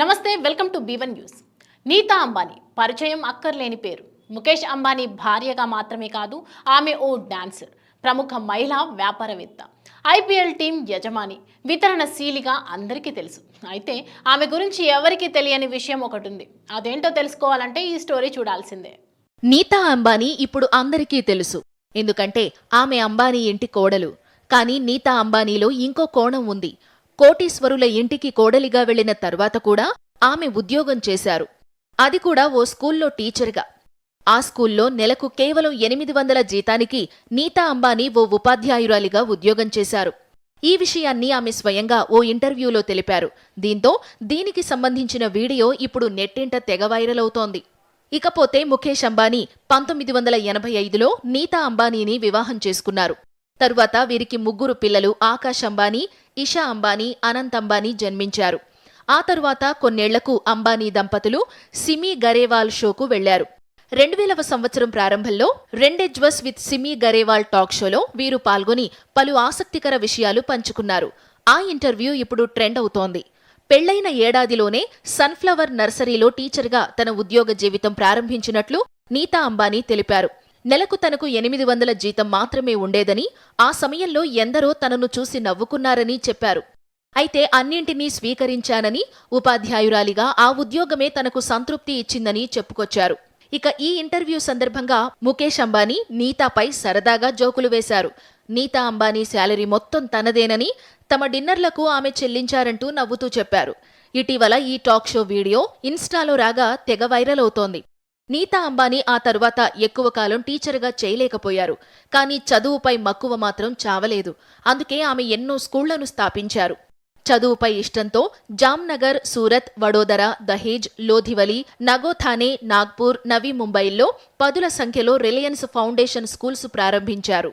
నమస్తే welcome to B one news. Nita Ambani పరిచయం అక్కర్లేని పేరు. ముఖేష్ అంబానీ భార్యగా మాత్రమే కాదు ఆమె ఓ డాన్సర్ ప్రముఖ మహిళా వ్యాపారవేత్త. ఐపీఎల్ టీం యజమాని వితరణశీలిగా అందరికీ తెలుసు. అయితే ఆమె గురించి ఎవరికీ తెలియని విషయం ఒకటి ఉంది అదేంటో తెలుసుకోవాలంటే ఈ స్టోరీ చూడాల్సిందే. నీతా అంబానీ ఇప్పుడు అందరికీ తెలుసు. ఎందుకంటే ఆమె అంబానీ ఇంటి కోడలు. కానీ నీతా అంబానీలో ఇంకో కోణం ఉంది. కోటీశ్వరుల ఇంటికి కోడలిగా వెళ్ళిన తర్వాత కూడా ఆమె ఉద్యోగం చేశారు. అది కూడా ఓ స్కూల్లో టీచర్గా. ఆ స్కూల్లో నెలకు కేవలం ఎనిమిది వందల జీతానికి నీతా అంబానీ ఓ ఉపాధ్యాయురాలిగా ఉద్యోగం చేశారు. ఈ విషయాన్ని ఆమె స్వయంగా ఓ ఇంటర్వ్యూలో తెలిపారు. దీంతో దీనికి సంబంధించిన వీడియో ఇప్పుడు నెట్టింట తెగ వైరల్ అవుతోంది. ఇకపోతే ముఖేష్ అంబానీ పంతొమ్మిది వందల ఎనభై ఐదులో నీతా అంబానీని వివాహం చేసుకున్నారు. తరువాత వీరికి ముగ్గురు పిల్లలు ఆకాష్ అంబానీ ఇషా అంబానీ అనంత్ అంబానీ జన్మించారు. ఆ తరువాత కొన్నేళ్ళకు అంబానీ దంపతులు సిమీ గరేవాల్ షోకు వెళ్ళారు. రెండు వేలవ సంవత్సరం ప్రారంభంలో rendezvous with Simi Garewal talk షోలో వీరు పాల్గొని పలు ఆసక్తికర విషయాలు పంచుకున్నారు. ఆ ఇంటర్వ్యూ ఇప్పుడు ట్రెండ్ అవుతోంది. పెళ్ళైన ఏడాదిలోనే సన్ఫ్లవర్ నర్సరీలో టీచర్గా తన ఉద్యోగ జీవితం ప్రారంభించినట్లు నీతా అంబానీ తెలిపారు. నెలకు తనకు ఎనిమిది వందల జీతం మాత్రమే ఉండేదని ఆ సమయంలో ఎందరో తనను చూసి నవ్వుకున్నారని చెప్పారు. అయితే అన్నింటినీ స్వీకరించానని ఉపాధ్యాయురాలిగా ఆ ఉద్యోగమే తనకు సంతృప్తి ఇచ్చిందని చెప్పుకొచ్చారు. ఇక ఈ ఇంటర్వ్యూ సందర్భంగా ముఖేష్ అంబానీ నీతాపై సరదాగా జోకులు వేశారు. నీతా అంబానీ శాలరీ మొత్తం తనదేనని తమ డిన్నర్లకు ఆమె చెల్లించారంటూ నవ్వుతూ చెప్పారు. ఇటీవల ఈ టాక్ షో వీడియో ఇన్స్టాలో రాగా తెగ వైరల్ అవుతోంది. నీతా అంబానీ ఆ తరువాత ఎక్కువ కాలం టీచర్గా చేయలేకపోయారు. కానీ చదువుపై మక్కువ మాత్రం చావలేదు. అందుకే ఆమె ఎన్నో స్కూళ్ళను స్థాపించారు. చదువుపై ఇష్టంతో జామ్నగర్ సూరత్ వడోదర దహేజ్ లోధివలి నగోథానే నాగ్పూర్ నవీ ముంబైల్లో పదుల సంఖ్యలో రిలయన్స్ ఫౌండేషన్ స్కూల్స్ ప్రారంభించారు.